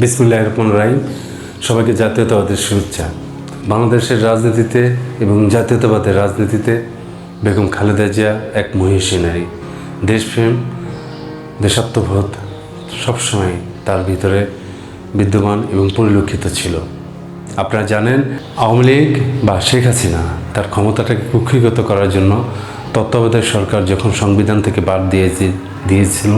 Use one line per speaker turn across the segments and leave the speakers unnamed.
বিসমুল্লাহ রহমান রাহিম। সবাইকে জাতীয়তাবাদের শুভেচ্ছা। বাংলাদেশের রাজনীতিতে এবং জাতীয়তাবাদের রাজনীতিতে বেগম খালেদা জিয়া এক মহিষী নারী। দেশপ্রেম, দেশাত্মবোধ সবসময় তার ভিতরে বিদ্যমান এবং পরিলক্ষিত ছিল। আপনারা জানেন, আওয়ামী লীগ বা শেখ হাসিনা তার ক্ষমতাটাকে কুক্ষিগত করার জন্য তত্ত্বাবধায়ক সরকার যখন সংবিধান থেকে বাদ দিয়েছে দিয়েছিল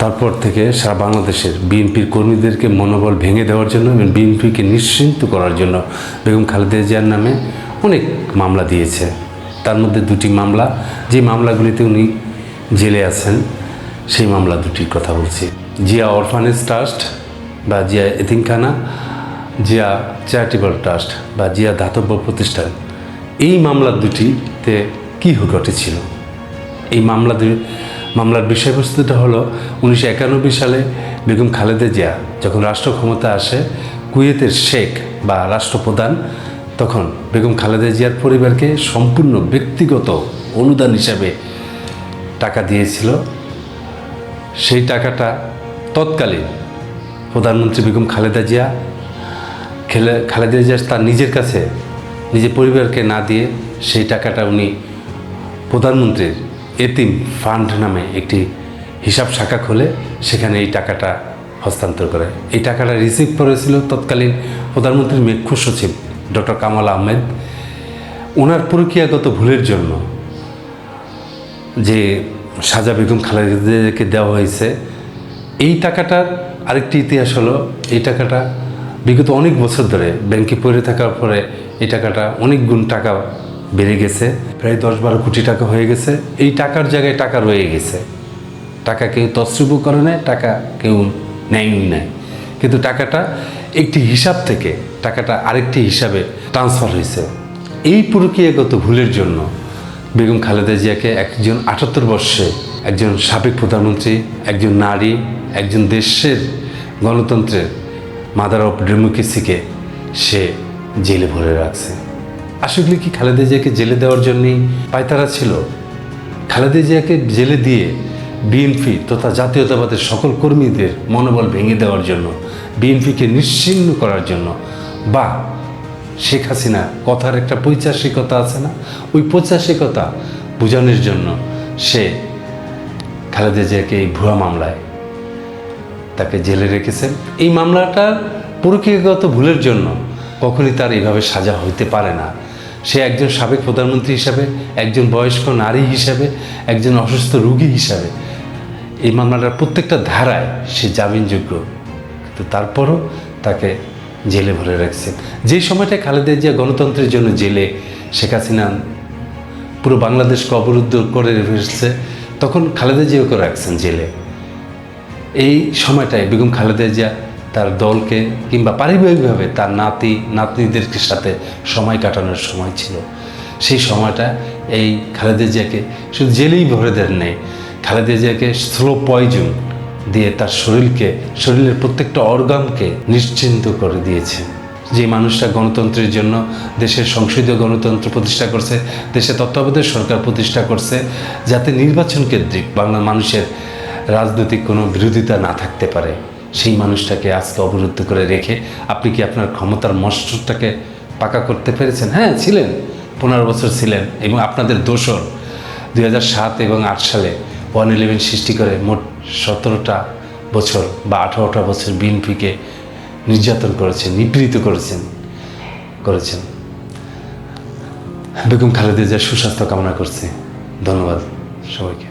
তারপর থেকে সারা বাংলাদেশের বিএনপির কর্মীদেরকে মনোবল ভেঙে দেওয়ার জন্য এবং বিএনপিকে নিশ্চিন্ত করার জন্য বেগম খালেদা জিয়ার নামে অনেক মামলা দিয়েছে। তার মধ্যে দুটি মামলা, যে মামলাগুলিতে উনি জেলে আছেন, সেই মামলা দুটির কথা বলছি। জিয়া অরফানেজ ট্রাস্ট বা জিয়া এতিমখানা, জিয়া চ্যারিটেবল ট্রাস্ট বা জিয়া দাতব্য প্রতিষ্ঠান, এই মামলা দুটিতে কী ঘটেছিল? এই মামলা মামলার বিষয়বস্তুটা হলো উনিশশো একানব্বই সালে বেগম খালেদা জিয়া যখন রাষ্ট্র ক্ষমতা আসে কুয়েতের শেখ বা রাষ্ট্রপ্রধান, তখন বেগম খালেদা জিয়ার পরিবারকে সম্পূর্ণ ব্যক্তিগত অনুদান হিসাবে টাকা দিয়েছিল। সেই টাকাটা তৎকালীন প্রধানমন্ত্রী বেগম খালেদা জিয়া খেলে, খালেদা জিয়া তার নিজের কাছে, নিজের পরিবারকে না দিয়ে সেই টাকাটা উনি প্রধানমন্ত্রীর এতিম ফান্ড নামে একটি হিসাব শাখা খুলে সেখানে এই টাকাটা হস্তান্তর করে। এই টাকাটা রিসিভ করেছিল তৎকালীন প্রধানমন্ত্রীর মেক্ষু সচিব, ডক্টর কামাল আহমেদ। ওনার প্রক্রিয়াগত ভুলের জন্য যে সাজা বেগম খালেদাকে দেওয়া হয়েছে, এই টাকাটার আরেকটি ইতিহাস হলো, এই টাকাটা বিগত অনেক বছর ধরে ব্যাংকে পড়ে থাকার পরে এই টাকাটা অনেক গুণ টাকা বেড়ে গেছে, প্রায় দশ বারো কোটি টাকা হয়ে গেছে। এই টাকার জায়গায় টাকা রয়ে গেছে। টাকা কেউ তসরুপও করে নেয়, টাকা কেউ নেয়ই নেয় কিন্তু টাকাটা একটি হিসাব থেকে, টাকাটা আরেকটি হিসাবে ট্রান্সফার হয়েছে। এই প্রক্রিয়াগত ভুলের জন্য বেগম খালেদা জিয়াকে একজন আটাত্তর বর্ষে একজন সাবেক প্রধানমন্ত্রী, একজন নারী, একজন দেশের গণতন্ত্রের মাদার অফ ডেমোক্রেসিকে সে জেলে ভরে রাখছে। আসলে কি খালেদা জিয়াকে জেলে দেওয়ার জন্যই পায়তারা ছিল? খালেদা জিয়াকে জেলে দিয়ে বিএনপি তথা জাতীয়তাবাদের সকল কর্মীদের মনোবল ভেঙে দেওয়ার জন্য বিএনপিকে নিশ্চিহ্ন করার জন্য, বা শেখ হাসিনা কথার একটা পৈচাসিকতা আছে না? ওই পৈচাসিকতা বোঝানোর জন্য সে খালেদা জিয়াকে এই ভুয়া মামলায় তাকে জেলে রেখেছেন। এই মামলাটার প্রক্রিয়াগত ভুলের জন্য কখনই তার এইভাবে সাজা হইতে পারে না। সে একজন সাবেক প্রধানমন্ত্রী হিসাবে, একজন বয়স্ক নারী হিসাবে, একজন অসুস্থ রোগী হিসাবে। এই মামলাটার প্রত্যেকটা ধারায় সে জামিনযোগ্য। কিন্তু তারপরও তাকে জেলে ভরে রাখছেন। যেই সময়টায় খালেদা জিয়া গণতন্ত্রের জন্য জেলে, শেখ হাসিনা পুরো বাংলাদেশকে অবরুদ্ধ করে ফেলছে, তখন খালেদা জিয়াকে রাখছেন জেলে। এই সময়টায় বেগম খালেদা জিয়া তার দলকে কিংবা পারিবারিকভাবে তার নাতি নাতনিদের সাথে সময় কাটানোর সময় ছিল। সেই সময়টা এই খালেদা জিয়াকে শুধু জেলেই ভরে দেন নেই, খালেদা জিয়াকে স্লো পয়জন দিয়ে তার শরীরকে, শরীরের প্রত্যেকটা অর্গানকে নিশ্চিন্ত করে দিয়েছে। যে মানুষটা গণতন্ত্রের জন্য দেশের সংসদীয় গণতন্ত্র প্রতিষ্ঠা করছে দেশে তত্ত্বাবধায়ক সরকার প্রতিষ্ঠা করছে, যাতে নির্বাচন কেন্দ্রিক বাংলার মানুষের রাজনৈতিক কোনো বিরোধিতা না থাকতে পারে। সেই মানুষটাকে আজকে অবরুদ্ধ করে রেখে আপনি কি আপনার ক্ষমতার মস্তটাকে পাকা করতে পেরেছেন? হ্যাঁ ছিলেন। পনেরো বছর ছিলেন এবং আপনাদের দোষর দুই সাত এবং আট সালে ওয়ান ইলেভেন সৃষ্টি করে মোট সতেরোটা বছর বা আঠারোটা বছর বিএনপিকে নির্যাতন করেছেন, নিপীড়িত করেছেন করেছেন। বেগম খালেদা জিয়ার সুস্বাস্থ্য কামনা করছি। ধন্যবাদ সবাইকে।